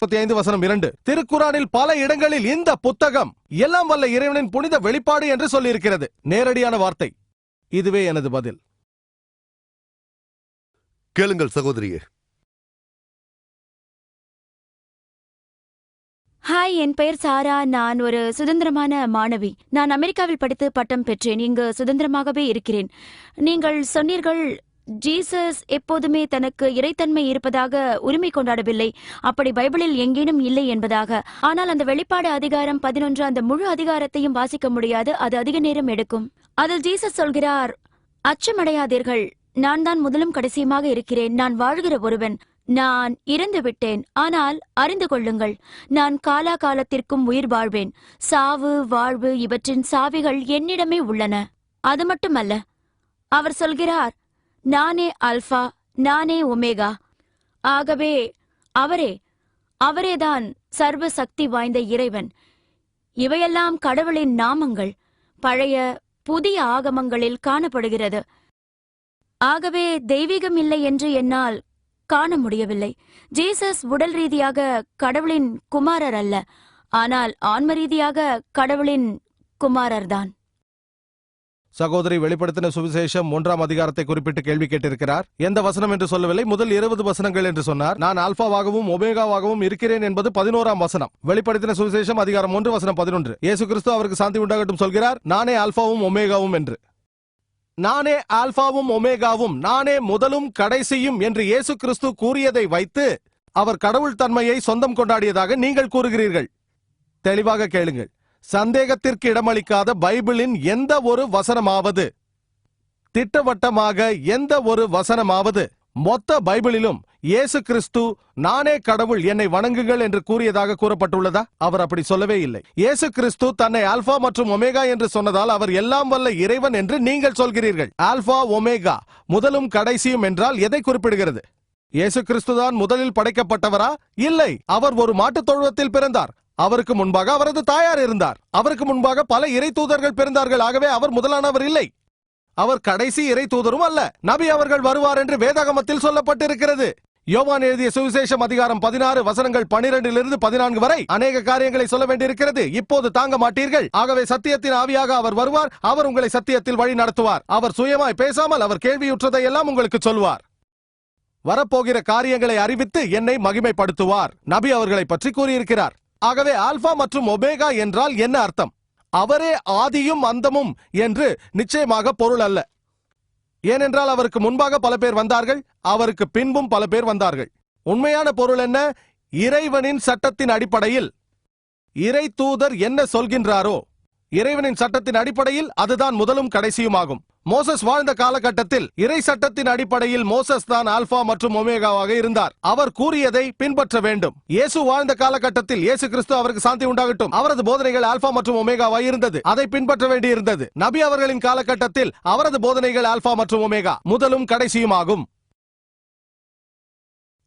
முப்பத்தி ஐந்து வசனம் இரண்டு. திருக்குறானில் பல இடங்களில் இந்த புத்தகம் எல்லாம் வல்ல இறைவனின் புனித வெளிப்பாடு என்று சொல்லியிருக்கிறது. நேரடியான வார்த்தை. இதுவே எனது பதில். கேளுங்கள் சகோதரியே. ஹாய் என் பெயர் சாரா. நான் ஒரு சுதந்திரமான மாணவி. நான் அமெரிக்காவில் படித்து பட்டம் பெற்றேன். இங்கு சுதந்திரமாகவே இருக்கிறேன். நீங்கள் சொன்னீர்கள் ஜீசஸ் எப்போதுமே தனக்கு இறைத்தன்மை இருப்பதாக உரிமை கொண்டாடவில்லை. அப்படி பைபிளில் எங்கேனும் இல்லை என்பதாக. ஆனால் அந்த வெளிப்பாடு அதிகாரம் பதினொன்று அந்த முழு அதிகாரத்தையும் வாசிக்க முடியாது அது அதிக நேரம் எடுக்கும். அதில் ஜீசஸ் சொல்கிறார் அச்சமடையாதீர்கள். நான் தான் முதலும் கடைசியுமாக இருக்கிறேன். நான் வாழ்கிற ஒருவன். நான் இறந்து விட்டேன். ஆனால் அறிந்து கொள்ளுங்கள் நான் காலா காலத்திற்கும் உயிர் வாழ்வேன். சாவு வாழ்வு இவற்றின் சாவிகள் என்னிடமே உள்ளன. அது மட்டுமல்ல அவர் சொல்கிறார் நானே அல்பா நானே ஒமேகா. ஆகவே அவரே அவரேதான் சர்வ சக்தி வாய்ந்த இறைவன். இவையெல்லாம் கடவுளின் நாமங்கள் பழைய புதிய ஆகமங்களில் காணப்படுகிறது. ஆகவே தெய்வீகம் இல்லை என்று என்னால் காண முடியவில்லை. ஜீசஸ் உடல் ரீதியாக கடவுளின் குமாரர் அல்ல. ஆனால் ஆன்ம ரீதியாக கடவுளின் குமாரர்தான். சகோதரி வெளிப்படுத்தின சுவிசேஷம் மூன்றாம் அதிகாரத்தை குறிப்பிட்டு கேள்வி கேட்டிருக்கிறார். எந்த வசனம் என்று சொல்லவில்லை முதல் இருபது வசனங்கள் என்று சொன்னார். நான் ஆல்பாவாகவும் ஒமேகாவாகவும் இருக்கிறேன் என்பது பதினோராம் வசனம். வெளிப்படுத்தின சுவிசேஷம் அதிகாரம் ஒன்று வசனம் பதினொன்று. இயேசு கிறிஸ்து அவருக்கு சாந்தி உண்டாகட்டும் சொல்கிறார் நானே ஆல்பாவும் ஒமேகாவும் என்று. நானே ஆல்பாவும் ஒமேகாவும் நானே முதலும் கடைசியும் என்று இயேசு கிறிஸ்து கூறியதை வைத்து அவர் கடவுள் தன்மையை சொந்தம் கொண்டாடியதாக நீங்கள் கூறுகிறீர்கள். தெளிவாக கேளுங்கள். சந்தேகத்திற்கு இடமளிக்காத பைபிளின் எந்த ஒரு வசனமாவது. திட்டவட்டமாக எந்த ஒரு வசனமாவது. மொத்த பைபிளிலும் இயேசு கிறிஸ்து நானே கடவுள் என்னை வணங்குங்கள் என்று கூறியதாக கூறப்பட்டுள்ளதா? அவர் அப்படி சொல்லவே இல்லை. இயேசு கிறிஸ்து தன்னை ஆல்பா மற்றும் ஒமேகா என்று சொன்னதால் அவர் எல்லாம் வல்ல இறைவன் என்று நீங்கள் சொல்கிறீர்கள். ஆல்பா ஒமேகா முதலும் கடைசியும் என்றால் எதை குறிப்பிடுகிறது? இயேசு கிறிஸ்துதான் முதலில் படைக்கப்பட்டவரா? இல்லை. அவர் ஒரு மாட்டுத் தொழுவத்தில் பிறந்தார். அவருக்கு முன்பாக அவரது தாயார் இருந்தார். அவருக்கு முன்பாக பல இறை தூதர்கள் பிறந்தார்கள். ஆகவே அவர் முதலானவர் இல்லை. அவர் கடைசி இறை தூதரும் அல்ல. நபி அவர்கள் வருவார் என்று வேதாகமத்தில் சொல்லப்பட்டிருக்கிறது. யோவான் எழுதிய சுவிசேஷம் அதிகாரம் பதினாறு வசனங்கள் பனிரெண்டிலிருந்து பதினான்கு வரை அநேக காரியங்களை சொல்ல வேண்டியிருக்கிறது. இப்போது தாங்க மாட்டீர்கள். ஆகவே சத்தியத்தின் ஆவியாக அவர் வருவார். அவர் உங்களை சத்தியத்தில் வழி நடத்துவார். அவர் சுயமாய் பேசாமல் அவர் கேள்வியுற்றதை எல்லாம் உங்களுக்கு சொல்வார். வரப்போகிற காரியங்களை அறிவித்து என்னை மகிமைப்படுத்துவார். நபி அவர்களை பற்றி கூறியிருக்கிறார். ஆகவே ஆல்பா மற்றும் ஒபேகா என்றால் என்ன அர்த்தம்? அவரே ஆதியும் அந்தமும் என்று நிச்சயமாக பொருள் அல்ல. ஏனென்றால் அவருக்கு முன்பாக பல பேர் வந்தார்கள் அவருக்கு பின்பும் பல பேர் வந்தார்கள். உண்மையான பொருள் என்ன? இறைவனின் சட்டத்தின் அடிப்படையில். இறை தூதர் என்ன சொல்கின்றாரோ? இறைவனின் சட்டத்தின் அடிப்படையில் அதுதான் முதலும் கடைசியுமாகும் மோசஸ் வாழ்ந்த காலகட்டத்தில் இறை சட்டத்தின் அடிப்படையில் மோசஸ் தான் ஆல்பா மற்றும் ஒமேகாவாக இருந்தார். அவர் கூறியதை பின்பற்ற வேண்டும். இயேசு வாழ்ந்த காலகட்டத்தில் இயேசு கிறிஸ்து அவருக்கு சாந்தி உண்டாகட்டும். அவரது போதனைகள் ஆல்பா மற்றும் ஒமேகாவாய் இருந்தது. அதை பின்பற்ற வேண்டியிருந்தது. நபி அவர்களின் காலகட்டத்தில் அவரது போதனைகள் ஆல்பா மற்றும் ஒமேகா முதலும் கடைசியுமாகும்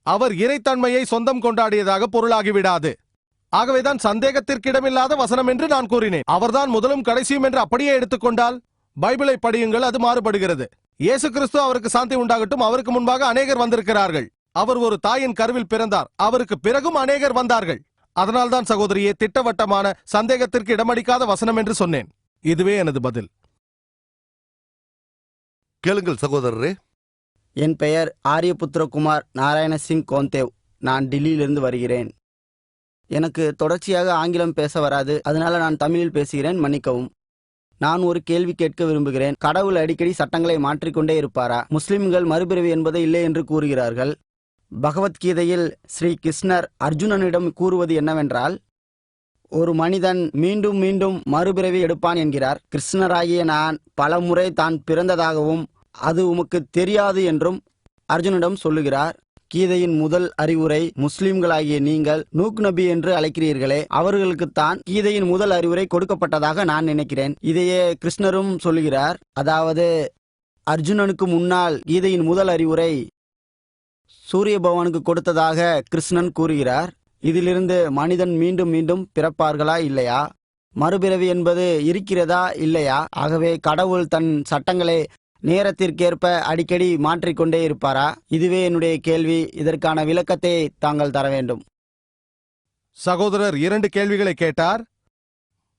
அவர் இறைத்தன்மையை சொந்தம் கொண்டாடியதாக பொருளாகிவிடாது. ஆகவேதான் சந்தேகத்திற்கு இடமில்லாத வசனம் என்று நான் கூறினேன். அவர்தான் முதலும் கடைசியும் என்று அப்படியே எடுத்துக்கொண்டால் பைபிளை படியுங்கள் அது மாறுபடுகிறது. இயேசு கிறிஸ்து அவருக்கு சாந்தி உண்டாகட்டும் அவருக்கு முன்பாக அநேகர் வந்திருக்கிறார்கள். அவர் ஒரு தாயின் கருவில் பிறந்தார். அவருக்கு பிறகும் அநேகர் வந்தார்கள். அதனால்தான் சகோதரியே திட்டவட்டமான சந்தேகத்திற்கு இடமளிக்காத வசனம் என்று சொன்னேன். இதுவே எனது பதில். கேளுங்கள் சகோதரரே. என் பெயர் ஆரியபுத்திரகுமார் நாராயண சிங் கோந்தேவ். நான் டில்லியிலிருந்து வருகிறேன். எனக்கு தொடர்ச்சியாக ஆங்கிலம் பேச வராது. அதனால நான் தமிழில் பேசுகிறேன். மன்னிக்கவும். நான் ஒரு கேள்வி கேட்க விரும்புகிறேன். கடவுள் அடிக்கடி சட்டங்களை மாற்றிக்கொண்டே இருப்பாரா? முஸ்லிம்கள் மறுபிறவி என்பது இல்லை என்று கூறுகிறார்கள். பகவத்கீதையில் ஸ்ரீ கிருஷ்ணர் அர்ஜுனனிடம் கூறுவது என்னவென்றால் ஒரு மனிதன் மீண்டும் மீண்டும் மறுபிறவி எடுப்பான் என்கிறார். கிருஷ்ணராகிய நான் பலமுறை தான் பிறந்ததாகவும் அது உமக்கு தெரியாது என்றும் அர்ஜுனிடம் சொல்லுகிறார். கீதையின் முதல் அறிவுரை முஸ்லிம்களாகிய நீங்கள் நூக் நபி என்று அழைக்கிறீர்களே அவர்களுக்கு தான் கீதையின் முதல் அறிவுரை கொடுக்கப்பட்டதாக நான் நினைக்கிறேன். இதையே கிருஷ்ணரும் சொல்லுகிறார். அதாவது அர்ஜுனனுக்கு முன்னால் கீதையின் முதல் அறிவுரை சூரிய பகவானுக்கு கொடுத்ததாக கிருஷ்ணன் கூறுகிறார். இதிலிருந்து மனிதன் மீண்டும் மீண்டும் பிறப்பார்களா இல்லையா? மறுபிறவி என்பது இருக்கிறதா இல்லையா? ஆகவே கடவுள் தன் சட்டங்களை நேரத்திற்கேற்ப அடிக்கடி மாற்றிக்கொண்டே இருப்பாரா? இதுவே என்னுடைய கேள்வி. இதற்கான விளக்கத்தை தாங்கள் தர வேண்டும். சகோதரர் இரண்டு கேள்விகளை கேட்டார்.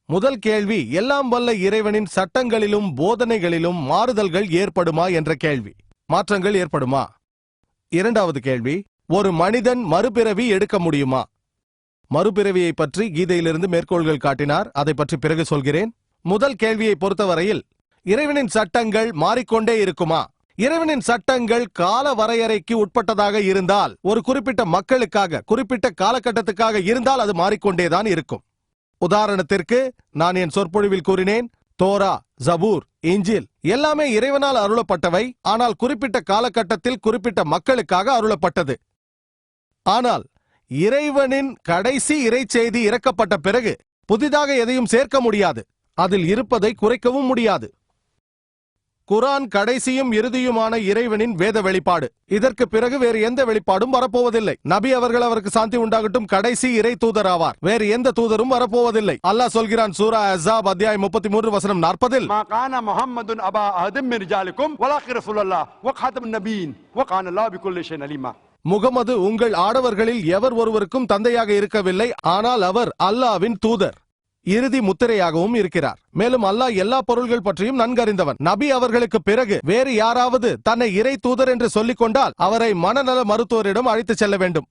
முதல் கேள்வி எல்லாம் வல்ல இறைவனின் சட்டங்களிலும் போதனைகளிலும் மாறுதல்கள் ஏற்படுமா என்ற கேள்வி. மாற்றங்கள் ஏற்படுமா? இரண்டாவது கேள்வி ஒரு மனிதன் மறுபிறவி எடுக்க முடியுமா? மறுபிறவியை பற்றி கீதையிலிருந்து மேற்கோள்கள் காட்டினார். அதை பற்றி பிறகு சொல்கிறேன். முதல் கேள்வியை பொறுத்தவரையில் இறைவனின் சட்டங்கள் மாறிக்கொண்டே இருக்குமா? இறைவனின் சட்டங்கள் கால வரையறைக்கு உட்பட்டதாக இருந்தால் ஒரு குறிப்பிட்ட மக்களுக்காக குறிப்பிட்ட காலகட்டத்துக்காக இருந்தால் அது மாறிக்கொண்டேதான் இருக்கும். உதாரணத்திற்கு நான் என் சொற்பொழிவில் கூறினேன் தோரா ஜபூர் இஞ்சில் எல்லாமே இறைவனால் அருளப்பட்டவை ஆனால் குறிப்பிட்ட காலகட்டத்தில் குறிப்பிட்ட மக்களுக்காக அருளப்பட்டது. ஆனால் இறைவனின் கடைசி இறைச்செய்தி இறக்கப்பட்ட பிறகு புதிதாக எதையும் சேர்க்க முடியாது அதில் இருப்பதை குறைக்கவும் முடியாது. குரான் கடைசியும் இறுதியுமான இறைவனின் வேத வெளிப்பாடு. இதற்கு பிறகு வேறு எந்த வெளிப்பாடும் வரப்போவதில்லை. நபி அவர்கள் அவருக்கு சாந்தி உண்டாகட்டும். கடைசி இறை தூதர் ஆவார். வேறு எந்த தூதரும் வரப்போவதில்லை. அல்லாஹ் சொல்கிறான் சூரா அசாப் அத்தியாயம் முப்பத்தி மூன்று வசனம் நாற்பதில் முகமது அபா அஹதம் ரிஜாலுக்கும் வலாக்கி நபீன் வகான் அலிமா முகமது உங்கள் ஆடவர்களில் எவர் ஒருவருக்கும் தந்தையாக இருக்கவில்லை. ஆனால் அவர் அல்லாவின் தூதர். இறுதி முத்திரையாகவும் இருக்கிறார். மேலும் அல்லாஹ் எல்லா பொருள்கள் பற்றியும் நன்கறிந்தவன். நபி அவர்களுக்கு பிறகு வேறு யாராவது தன்னை இறை தூதர் என்று சொல்லிக் கொண்டால் அவரை மனநல மருத்துவரிடம் அழைத்துச் செல்ல வேண்டும்.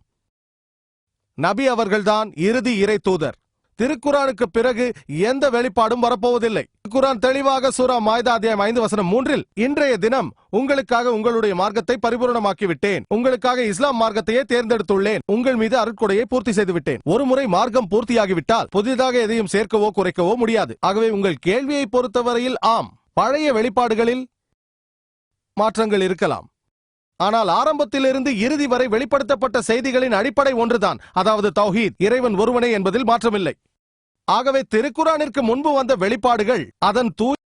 நபி அவர்கள்தான் இறுதி இறை தூதர். திருக்குரானுக்கு பிறகு எந்த வெளிப்பாடும் வரப்போவதில்லை. குரான் தெளிவாக சூரா மாய்தா அத்தியாயம் ஐந்து வசனம் மூன்றில் இன்றைய தினம் உங்களுக்காக உங்களுடைய மார்க்கத்தை பரிபூரணமாக்கி விட்டேன் உங்களுக்காக இஸ்லாம் மார்க்கத்தையே தேர்ந்தெடுத்துள்ளேன். உங்கள் மீது அருட்கொடையை பூர்த்தி செய்து விட்டேன் ஒரு முறை மார்க்கம் பூர்த்தியாகிவிட்டால் புதிதாக எதையும் சேர்க்கவோ குறைக்கவோ முடியாது. ஆகவே உங்கள் கேள்வியை பொறுத்தவரையில் ஆம். பழைய வெளிப்பாடுகளில் மாற்றங்கள் இருக்கலாம். ஆனால் ஆரம்பத்திலிருந்து இறுதி வரை வெளிப்படுத்தப்பட்ட செய்திகளின் அடிப்படை ஒன்றுதான். அதாவது தௌஹீத் இறைவன் ஒருவனே என்பதில் மாற்றமில்லை. ஆகவே திருக்குரானிற்கு முன்பு வந்த வெளிப்பாடுகள் அதன் தூய்